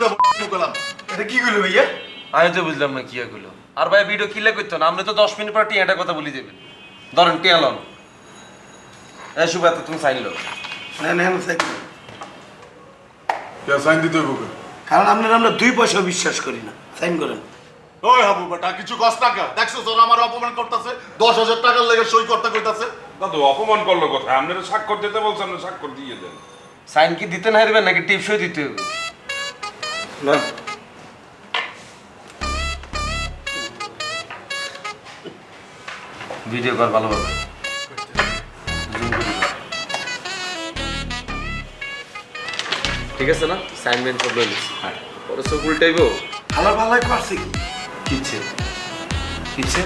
তোর এটা কি করল ভাইয়া? আমি তো বুঝলাম না কি এগুলো। আর ভাই ভিডিও কিলে করতো না? আমরা তো দশ মিনিট পর টিয়াটা কথা বলি দেবেন ধরেন টিয়ালন এই সুবাতে তুমি সাইন লো না না না সাইড কে সাইন দিতে হইব কারণ আপনারা আমরা দুই পয়সা বিশ্বাস করি না। সাইন করেন। ওই হাবু বেটা কিছু কষ্ট টাকা দেখছ তোর আমার অপমান করতেছে দশ হাজার টাকার লেগে সই করতে কইতাছে দাদু অপমান করল কোথায়? আপনারা স্বাক্ষর দিতে বলছেন না স্বাক্ষর দিয়ে দেন। সাইন কি দিতে না হারবেন নাকি টিপসই দিতে হবে? না। ভিডিও কর ভালোভাবে ঠিক আছে না? সাইনমেন্ট মেন লইলিস হ্যাঁ। পরে সব উল্টাইবো ভালো ভালো করছে কি? কিচ্ছে কিচ্ছে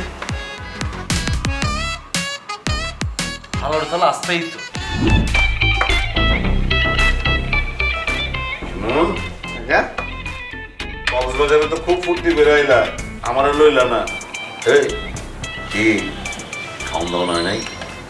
ভালো তাহলে আসতেই তো। শুনুন। কক্সবাজারে তো খুব ফুর্তি বেরোইলা আমার লইলা না। এই কি? খাওন নয় নাই?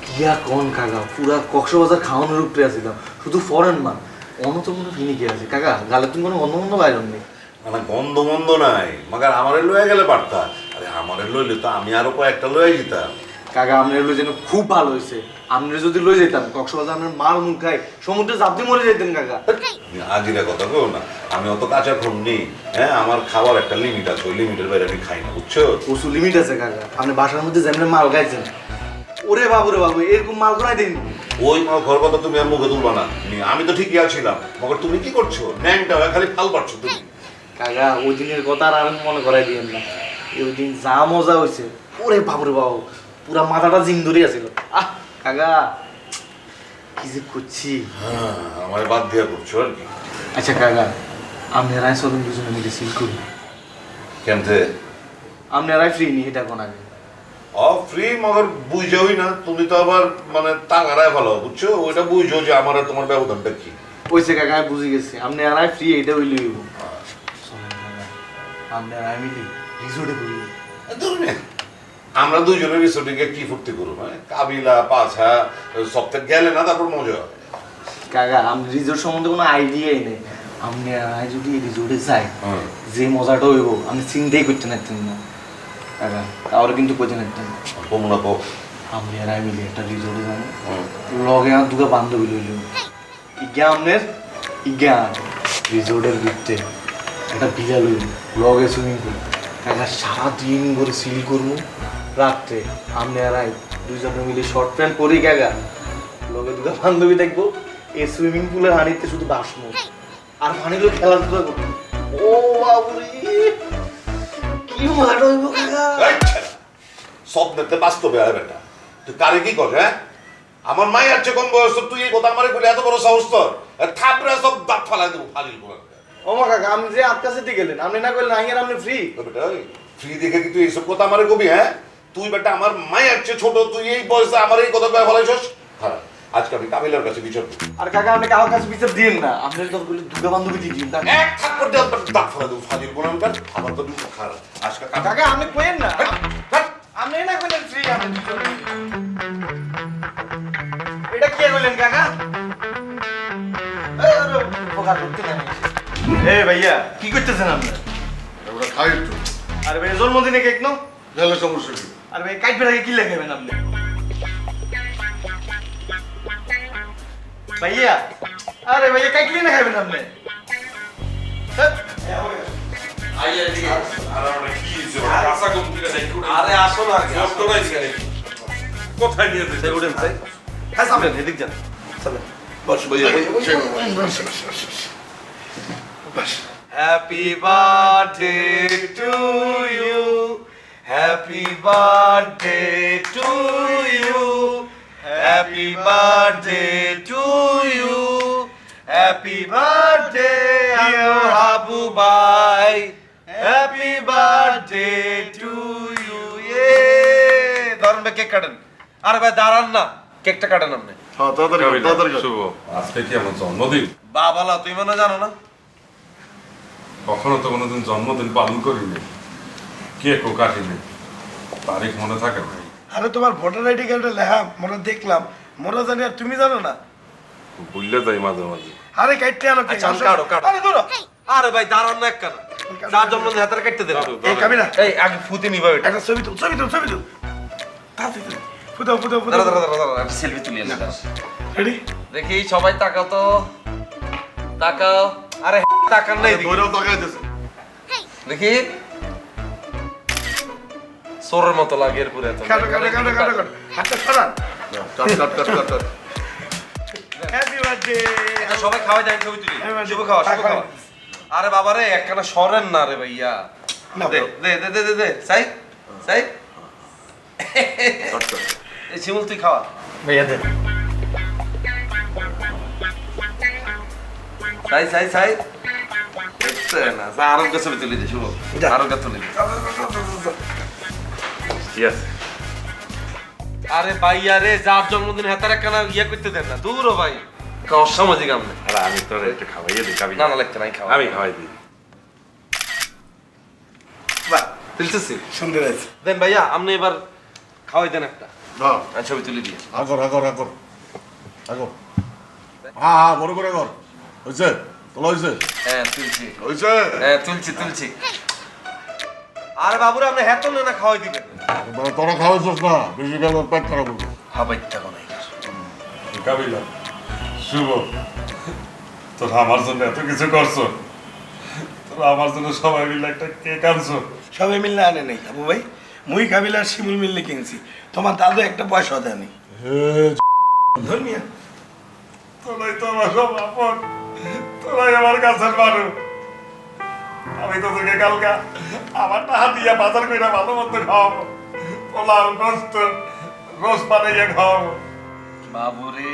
কিয়া কোন কাকা পুরা কক্সবাজার খাওয়ানোর উপরে আসিলাম শুধু ফরেন মান অন্য তো কোনো ফিনি আছে। কাকা গালে তুমি কোনো অন্য অন্য বাইরন নেই মানে গন্ধ মন্দ নাই। মাগার আমারে লয়ে গেলে পারতা আরে আমারে লইলে তো আমি আরও কয়েকটা লয়ে যেতাম। কাকা আপনার লই যেন খুব ভালো হয়েছে আপনি যদি লই যেতাম কক্সবাজার আপনার মাল মুখ খাই সমুদ্রে জাপদি মরে যেতেন কাকা। আজিরা কথা কেউ না আমি অত কাঁচা খুন নেই হ্যাঁ আমার খাওয়ার একটা লিমিট আছে ওই লিমিটের বাইরে আমি খাই না বুঝছ? প্রচুর লিমিট আছে কাকা আপনি বাসার মধ্যে যেমন মাল খাইছেন। ওরে বাবু রে বাবু এরকম মাল করাই দিন। ওই মাল ঘর কথা তুমি আর মুখে তুলবা না। আমি তো ঠিকই আছিলাম মগর তুমি কি করছ? ন্যাংটা খালি ফাল পাচ্ছ তুমি। কাকা ওই দিনের কথা আর আমি মনে করাই দিয়েন না। ওই দিন যা মজা হয়েছে ওরে বাবুরে বাবু পুরা মাথাটা জিম ধরে আছিল। আহ কাকা কি যে করছি? হ্যাঁ আমার বাদ দিয়া করছ আর কি। আচ্ছা কাকা আপনি রায় চলুন দুজনে মিলে সিল করি। কেমতে আপনি রায় ফ্রি নি এটা কোন আগে? অ ফ্রি মগর বুঝোই না তুমি তো আবার মানে টাকারায় ভালো বুঝছ? ওইটা বুঝো যে আমার আর তোমার ব্যবধানটা কি। ওইসে কাকা আমি বুঝে গেছি। আপনি আর আয় ফ্রি এটা হইলে আপনি আর রিসোর্টে ধরুন আমরা দুইজনের রিসোর্টে গিয়ে কি ফুর্তি করব হ্যাঁ? কাবিলা পাছা সপ্তাহে গেলে না তারপর মজা হবে। কাকা আপনি রিসোর্ট সম্বন্ধে কোনো আইডিয়াই নেই। আয় যদি রিসোর্টে যাই যে মজাটা হইব আপনি চিন্তাই করতে পারতেন না। কাকা তাহলে কিন্তু করতে পারতেন না। আপনি আর মিলি একটা রিসোর্টে যাব। লগে আর দুটো বান্ধবী লইল ইজ্ঞা আমনের ইজ্ঞা রিসোর্টের ভিতরে একটা বিলা লইল লগে সুইমিং পুল কাকা সারাদিন করে সিল করব। রাত্রে আমনে আর আই দুইজনে মিলে শর্ট প্যান্ট পরি কাকা লগে দুটো বান্ধবী দেখব। এই সুইমিং পুলের হানিতে শুধু বাসমো আর হানিগুলো খেলাধুলা করব। ও বাবুরে! কি মজাটা হইব কাকা এই ছেলে, বাস্তবে আয় বেটা। তুই কারে কি কর হ্যাঁ? আমার মাই আছে কোন বয়স তোর, তুই এই কথা আমারে বলে এত বড় সাহস তোর? থাপড়ে সব দাঁত ফালাই দেবো ফালিল বলে ও মা কাকা আপনি যে আটকা সেতে গেলেন আপনি না করলেন আইয়ার আপনি ফ্রি বেটা ফ্রি দেখে কি তুই এইসব কথা আমারে কবি হ্যাঁ? তুই বেটা আমার মায়ের চেয়ে ছোট তুই এই বয়সে আমার এই কথা কয়ে ফলাইছস? খারাপ। আজকে আমি কাছে বিচার আর কাকা আপনি কারোর কাছে বিচার দিন না। আপনি তো বলে দুটো বান্ধবী দিয়ে দিন এক দাঁত দেবো ফালিল বলে আমার তো দুটো খারাপ। আজকে কাকা কাকা আপনি কইেন না। আপনি না কইলেন ফ্রি আপনি এটা কি কইলেন কাকা? উপকার করতে। এই ভাইয়া। কি করতেছেন আপনি? ওটা খাই একটু। আরে ভাই জন্মদিনে কেক নো গেলে সমস্যা কি? আরে ভাই কাইট বেড়াকে কি লেখাবেন আপনি ভাইয়া আরে ভাইয়া কাইট না খাবেন আপনি হ্যাঁ? আরে আসো না আর কি, আসো না এদিকে। কোথায় নিয়ে যেতে উঠেন ভাই হ্যাঁ সামনে এদিক যান সামনে বস ভাইয়া happy birthday to you happy birthday to you happy birthday to you happy birthday Habu ভাই হ্যাপি বার্থডে টু ইউ এ ধরেন ভাই কেক কাটেন। আরে ভাই দাঁড়ান না। কেকটা কাটেন আপনি। হ্যাঁ তাড়াতাড়ি কর, তাড়াতাড়ি কর। শুভ। আজকে কি আমার জন্মদিন? বাবালা তুই মনে হয় জানো না? কখনো তো কোনোদিন জন্মদিন পালন করিনি। কেকও কাটিনি তারিখ মনে থাকে ভাই আরে তোমার ভোটার আইডি কার্ডে লেখা মোরা দেখলাম। মোরা জানি আর তুমি জানো না। ভুললে যাই মাঝে মাঝে। আরে কাইটে আনো আচ্ছা, কাটো, কাটো। আরে ধরো। আরে ভাই দাঁড়ান না একখানা। যার জন্মদিন হাতের কাটতে এই এই আগে ফুতে নিবা এটা একটা ছবি তুল ছবি তুল ছবি তুল। তাড়াতাড়ি ফুটাও ফুটাও দাঁড়া দাঁড়া দাঁড়া সেলফি তুলি দাঁড়া। রেডি দেখি সবাই তাকাও তো। তাকাও। আরে তাকান নাই। ধরেও তাকাইতেছে। দেখি। সোরের মতো লাগে এর পুরে এত। কাটো কাটো কাটো কাটো কাটো। হাতটা সরান। কাট কাট কাট কাট কাট। হ্যাপি বার্থডে সবাই খাওয়াই দেন ছবি তুলি। শুভ খাওয়া শুভ খাওয়া। আরে বাবা রে একখানা সরেন না রে ভাইয়া। না, দে দে দে দে দে দে। সাই সাই। এই শিমুল তুই খাওয়া। ভাইয়া দেন সাই সাই সাই। না ছবি তুলি দে শুভ। তুলি দে। ইয়েস আরে ভাইয়া রে যার জন্মদিন হাতার একখানা ইয়ে করতে দেন না? দূর ভাই। কা অসামাজিক আমনে আরে আমি তোর একটু খাওয়াইয়ে দিই খাবি না? না লাগতে নাই খাওয়া আমি খাওয়াই দিই। বাহ তুলতেছি। সুন্দর আছে দেন ভাইয়া আপনি এবার খাওয়াই দেন একটা। হ্যাঁ ছবি তুলে দিয়ে আগর আগর আগর। আগর। হ্যাঁ হ্যাঁ বড় করে আগর। হয়েছে তোলা হয়েছে হ্যাঁ তুলছি। হয়েছে হ্যাঁ তুলছি তুলছি। আরে বাবুরা আপনি হ্যাঁ তো না খাওয়াই দিবেন। তোরা খাওয়াইছিস না বেশি গেল পেট খারাপ হবে কাবিলা শুভ। তোরা আমার জন্য এত কিছু করছ। তোরা আমার জন্য সবাই মিলে একটা কেক আনছো। সবাই মিললে আনে নেই আবু ভাই। মুই কাবিলা শিমুল মিললে কিনছি। তোমার দাদু একটা পয়সা দেয়নি হে ধর্মিয়া তোরাই তো আমার সব আপন। তোরাই আমার কাছের মানুষ। আমি তোদেরকে কালকা আমার টাকা দিয়া বাজার করে ভালো মতো খাওয়াবো। পোলাও গোস্ত গোস বানাইয়া খাওয়াবো বাবুরে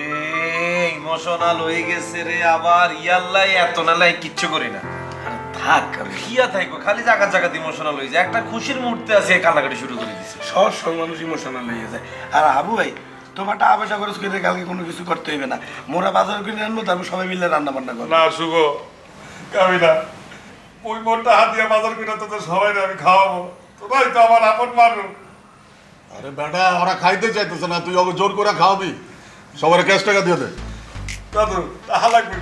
ইমোশনাল হয়ে গেছে রে আবার ইয়াল্লাই এত নালাই কিচ্ছু করি না। থাক কিয়া থাকব খালি জায়গা জায়গা ইমোশনাল হয়ে যায়। একটা খুশির মুহূর্তে আছে কান্নাকাটি শুরু করে দিছে। সব মানুষ ইমোশনাল হয়ে যায়। আর আবু ভাই তোমার টাকা পয়সা খরচ করে কালকে কোনো কিছু করতে হইবে না। মোরা বাজার কিনে আনব তারপর সবাই মিলে রান্না বান্না করব না শুভ। কাবিলা ওই মোর টাকা দিয়া বাজার করে তোদের সবাই আমি খাওয়াবো। তোরাই তো আমার আপন মানুষ। আরে বেটা ওরা খাইতে চাইতেছে না তুই ওকে জোর করে খাওয়াবি। সবার ক্যাশ টাকা দিয়ে দে। দাদু টাকা লাগবে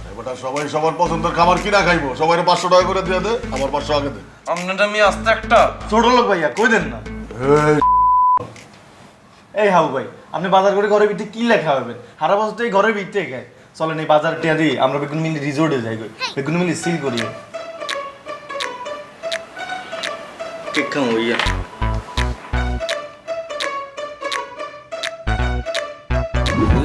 আরে বেটা সবাই সবার পছন্দের খাবার কিনা খাইবো। সবাই পাঁচশো টাকা করে দিয়ে দে আমার পাঁচশো আগে দে। আপনারটা আমি আস্তে একটা। ছোট লোক ভাইয়া কই দেন না? এই হাবু ভাই আপনি বাজার করে ঘরের ভিতরে কি লেখা হবেন সারা বছর তো এই ঘরের ভিতরে খায়। চলেন এই বাজার টিয়া দিই আমরা বেগুন মিলি রিসোর্টে যাই কই বেগুন মিলি সিল করি। কেক খাব ইয়া